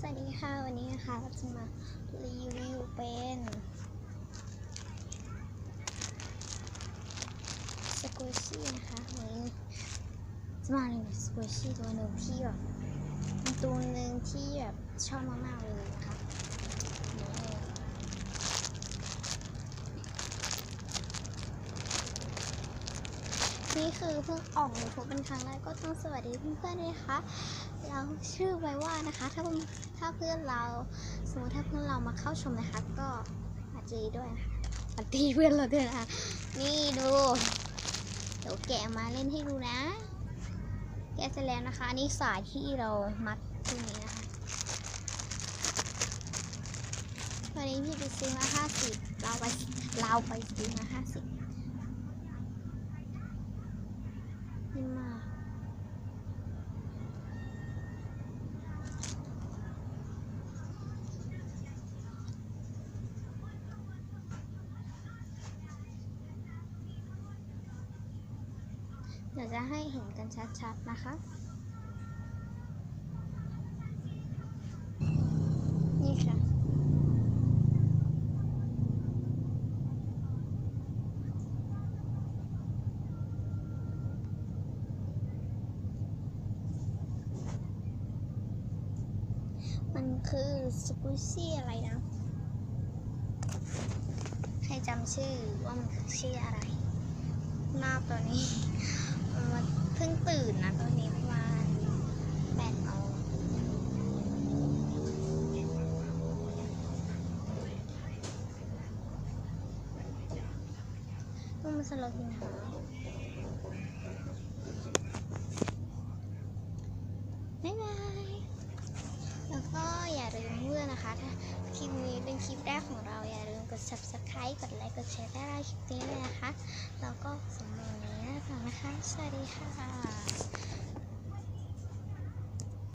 สวัสดีค่ะ วันนี้นะคะเราจะมารีวิวเป็นสกูชี่นะคะวันนี้จะมารีวิวสกูชี่ตัวหนึ่งที่แบบตัวหนึ่งที่แบบชอบมากๆเลย นี่คือเพิ่งออกยูทูบเป็นครั้งแรกก็ต้องสวัสดีเพื่อนๆด้วยนะคะ เราชื่อไว้ว่านะคะ ถ้าถ้าเพื่อนเราสมมติถ้าเพื่อนเรามาเข้าชมนะคะ ก็มาจีด้วยนะคะมาตีเพื่อนเราด้วยนะคะ นี่ดูเดี๋ยวแกะมาเล่นให้ดูนะ แกะเสร็จแล้วนะคะนี่สายที่เรามัดตรงนี้นะคะวันนี้พี่ไปซื้อมาห้าสิบเราไปเราไปซื้อมาห้าสิบ เดี๋ยวจะให้เห็นกันชัดๆนะคะ นี่ค่ะ มันคือสกูชี่อะไรนะให้จำชื่อว่ามันคือชื่ออะไร หน้าตัวนี้ เพิ่งตื่นนะตัวนี้ประมาณแปดโมงต้องมาสโลว์กินหาบ๊ายบายแล้วก็อย่าลืมเพื่อนนะคะ ถ้าคลิปนี้เป็นคลิปแรกของเรา กด subscribe กดไลค์ กดแชร์ได้คลิปนี้เลยนะคะ แล้วก็สำหรับวันนี้นะคะ สวัสดีค่ะ